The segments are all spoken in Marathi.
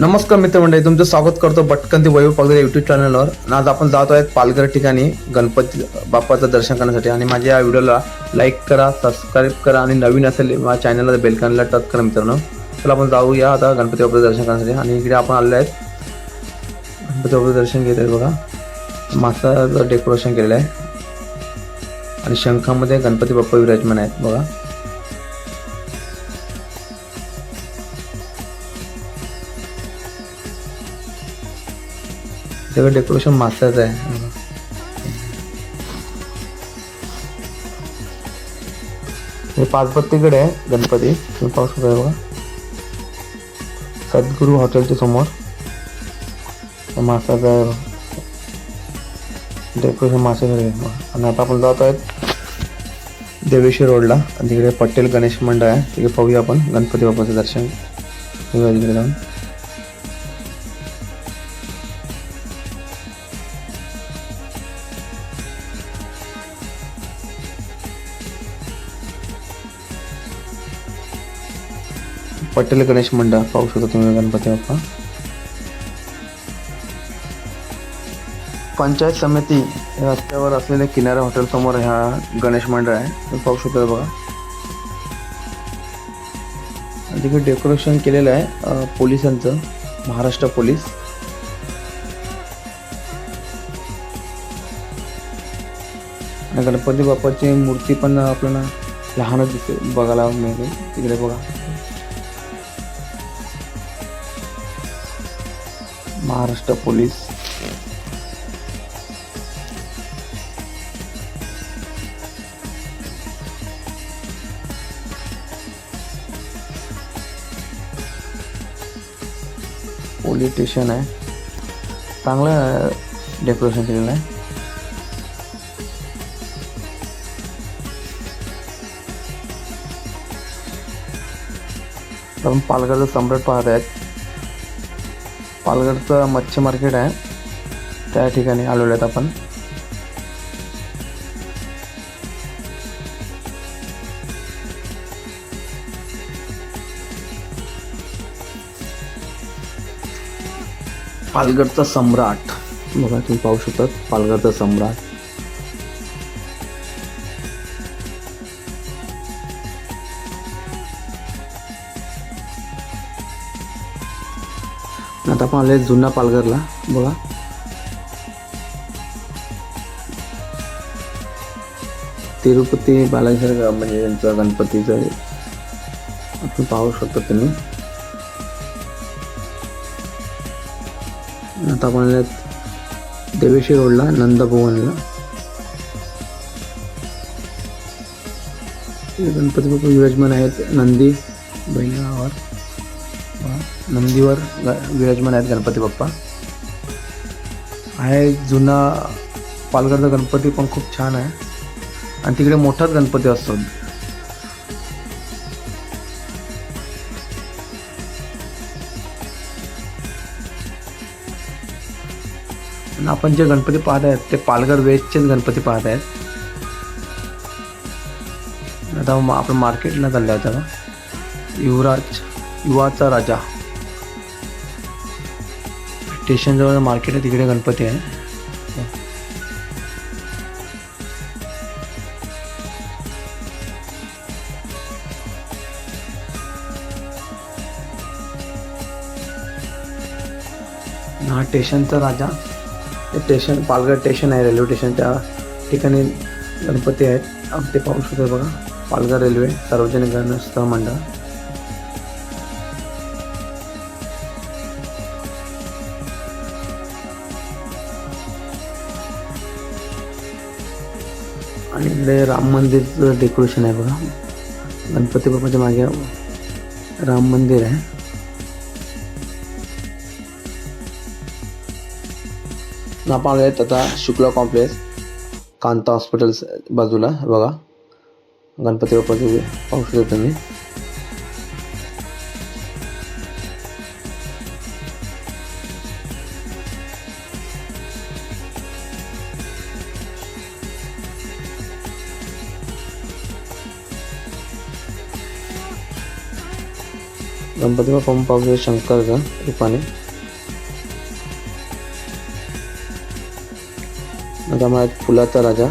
नमस्कार मित्रमंडळी तुमचं स्वागत करतो भटकंती वैभव पगडे युट्यूब चॅनलवर आणि आज आपण जातो आहेत पालघर ठिकाणी गणपती बाप्पाचं दर्शन करण्यासाठी. आणि माझ्या या व्हिडिओला लाईक करा सबस्क्राईब करा आणि नवीन असेल माझ्या चॅनलला बेलकनला टच करा मित्रांनो. चला आपण जाऊया आता गणपती बाप्पाचं दर्शन करण्यासाठी. आणि इकडे आपण आलेलो आहेत. गणपती बाप्पाचं दर्शन घेत आहेत बघा. मासाचं डेकोरेशन केलेलं आहे. आणि शंखामध्ये गणपती बाप्पा विराजमान आहेत बघा. सगळं डेकोरेशन मासाचं आहे. हे पाचपत्तीकडे आहे गणपती. तुम्ही पाहू शकता बघा. सद्गुरू हॉटेलच्या समोर. मासाचं डेकोरेशन मासेकडे आणि आता आपण जात आहेत देवेशी रोडला. आणि तिकडे पटेल गणेश मंडळ आहे. तिकडे पाहूया आपण गणपती बाप्पाचं दर्शन. तिकडे जाऊन. पटेल गणेश मंडळ पाहू शकता तुम्ही गणपती बाप्पा. पंचायत समिती रस्त्यावर असलेल्या किनारा हॉटेल समोर ह्या गणेश मंडळ आहे. तुम्ही पाहू शकता बघा. तिकडे डेकोरेशन केलेलं आहे पोलिसांचं महाराष्ट्र पोलीस. गणपती बाप्पाची मूर्ती पण आपल्याला लहानच दिसते बघायला मिळते. तिकडे बघा. महाराष्ट्र पोलीस. पोलीस स्टेशन आहे. चांगलं डेकोरेशन केलेलं आहे. आपण पालघरचं सम्राट पाहत आहेत. पालघरचं मच्छी मार्केट आहे. त्या ठिकाणी आलेलो आहेत आपण. पालघरचा सम्राट. बघा तुम्ही पाहू शकतात पालघरचा सम्राट. आता आपण आले जुना पालघरला बघा. तिरुपती बालाजी म्हणजे त्यांचा गणपतीचं आपण पाहू शकतो तुम्ही. आता आपण आले देवेशी रोडला नंदभुवनला. गणपती बाप्पा विराजमान आहेत नंदी बहिणावर. नंदीवर ग- विराजमान आहेत गणपती बाप्पा. आहे जुना पालघरचा गणपती पण खूप छान आहे. आणि तिकडे मोठाच गणपती असतो. आपण जे गणपती पाहत आहेत ते पालघर वेस्टचेच गणपती पाहत आहेत. आता आपण मार्केटला चाललो आहे युवराज युवाचा राजा. स्टेशनजवळ मार्केट आहे तिकडे गणपती आहे. हा स्टेशनचा राजा. ते स्टेशन पालघर स्टेशन आहे रेल्वे स्टेशन त्या ठिकाणी गणपती आहेत. ते पाहू शकतो बघा. पालघर रेल्वे सार्वजनिक गणेशोत्सव मंडळ. आणि इकडे राम मंदिरचं डेकोरेशन आहे बघा. गणपती बाप्पाच्या मागे राम मंदिर आहे. आपण आहेत आता शुक्ला कॉम्प्लेक्स कांता हॉस्पिटल बाजूला बघा. गणपती बाप्पाचे पाहू शकता तुम्ही. गणपती बाप्पा शंकर शंकरचा रूपाने आता मला फुलाचा राजा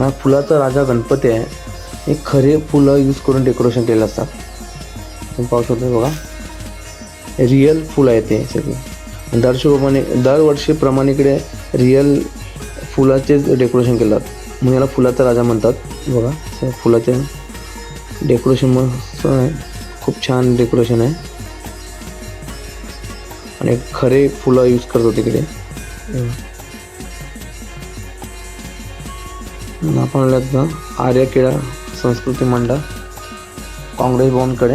हा फुलाचा राजा गणपती आहे. हे खरे फुलं यूज करून डेकोरेशन केलेलं असतात. तुम्ही पाहू शकता बघा. रिअल फुलं आहे ते सगळे. दरवर्षीप्रमाणे दरवर्षीप्रमाणे इकडे रिअल फुलाचे डेकोरेशन केलं जातं. म्हणून याला फुलाचा राजा म्हणतात. बघा फुलाचे डेकोरेशन मस्त आहे. खूप छान डेकोरेशन आहे. आणि खरे फुलं यूज करतो तिकडे आणि आपण ना आर्य क्रीडा संस्कृती मंडळ काँग्रेस भवनकडे.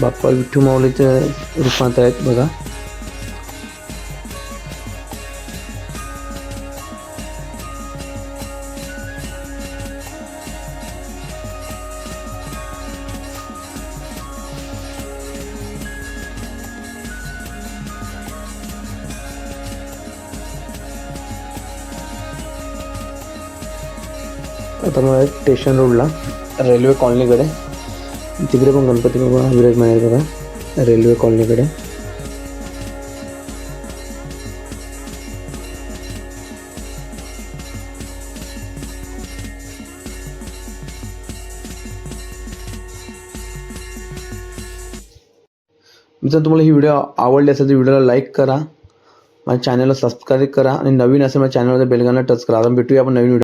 बाप्पा विठ्ठू माऊलीच्या रूपात आहेत बघा. आता मला स्टेशन रोडला रेल्वे कॉलनीकडे. तिकडे पण गणपती बाबा विराजमान आहेत बघा रेल्वे कॉलनीकडे. जर तुम्हाला ही व्हिडिओ आवडली असेल तर व्हिडिओला लाईक करा. माझ्या चॅनलला सबस्क्राईब करा आणि नवीन असेल माझ्या चॅनलवर बेलगाना टच करा. आपण भेटूया आपण नवीन व्हिडिओ